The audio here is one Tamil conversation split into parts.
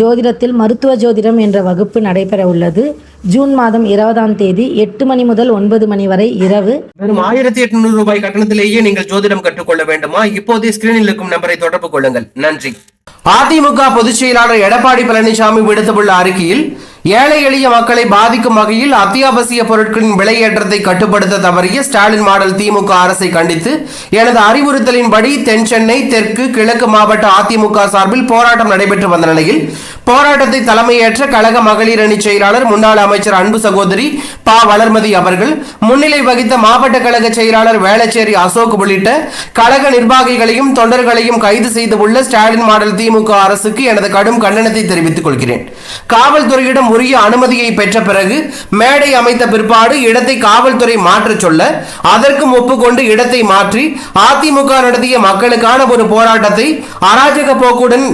ஜோதிடத்தில் மருத்துவ ஜோதிடம் என்ற வகுப்பு நடைபெற உள்ளது ஜூன் மாதம் இருபதாம் தேதி எட்டு மணி முதல் ஒன்பது மணி வரை இரவு. வெறும் ஆயிரத்தி எட்நூறு ரூபாய் கட்டணத்திலேயே நீங்கள் ஜோதிடம் கற்றுக்கொள்ள வேண்டுமா? இப்போதே ஸ்கிரீனில் இருக்கும் நம்பரை தொடர்பு கொள்ளுங்கள். நன்றி. அதிமுக பொதுச் செயலாளர் எடப்பாடி பழனிசாமி விடுத்துள்ள அறிக்கையில் ஏழை எளிய மக்களை பாதிக்கும் வகையில் அத்தியாவசிய பொருட்களின் விலையேற்றத்தை கட்டுப்படுத்த தவறிய ஸ்டாலின் மாடல் திமுக அரசை கண்டித்து எனது அறிவுறுத்தலின்படி தென் சென்னை தெற்கு கிழக்கு மாவட்ட அதிமுக சார்பில் போராட்டம் நடைபெற்று வந்த நிலையில் போராட்டத்தை தலைமையேற்ற கழக மகளிர் அணி செயலாளர் முன்னாள் அமைச்சர் அன்பு சகோதரி ப. வளர்மதி அவர்கள் முன்னிலை வகித்த மாவட்ட கழக செயலாளர் வேளச்சேரி அசோக் உள்ளிட்ட கழக நிர்வாகிகளையும் தொண்டர்களையும் கைது செய்துள்ள ஸ்டாலின் மாடல் திமுக அரசுக்கு எனது கடும் கண்டனத்தை தெரிவித்துக் கொள்கிறேன். காவல்துறையிடம் உரிய அனுமதியை பெற்ற பிறகு மேடை அமைத்த பிற்பாடு இடத்தை காவல்துறை மாற்றச் சொல்ல அதற்கும் ஒப்புக்கொண்டு இடத்தை மாற்றி அதிமுக நடத்திய மக்களுக்கான ஒரு போராட்டத்தை அராஜக போக்குடன்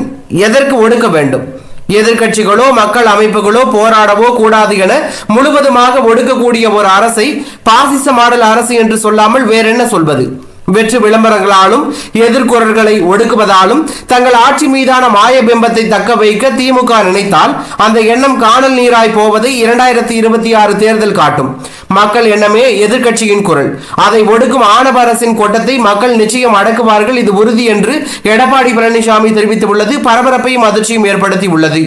எதற்கு ஒடுக்க வேண்டும்? எதிர்க்கட்சிகளோ மக்கள் அமைப்புகளோ போராடவோ கூடாது என முழுவதுமாக ஒடுக்கக்கூடிய ஒரு அரசை பாசிச மாடல் அரசு என்று சொல்லாமல் வேறென்ன சொல்வது? வெற்று விளம்பரங்களாலும் எதிர்குரல்களை ஒடுக்குவதாலும் தங்கள் ஆட்சி மீதான மாயபிம்பத்தை தக்க வைக்க திமுக நினைத்தால் அந்த எண்ணம் காணல் நீராய் போவதை இரண்டாயிரத்தி இருபத்தி ஆறு தேர்தல் காட்டும். மக்கள் எண்ணமே எதிர்க்கட்சியின் குரல். அதை ஒடுக்கும் ஆணவ அரசின் கொட்டத்தை மக்கள் நிச்சயம் அடக்குவார்கள் இது உறுதி என்று எடப்பாடி பழனிசாமி தெரிவித்துள்ளது. பரபரப்பையும் அதிர்ச்சியும் ஏற்படுத்தி உள்ளது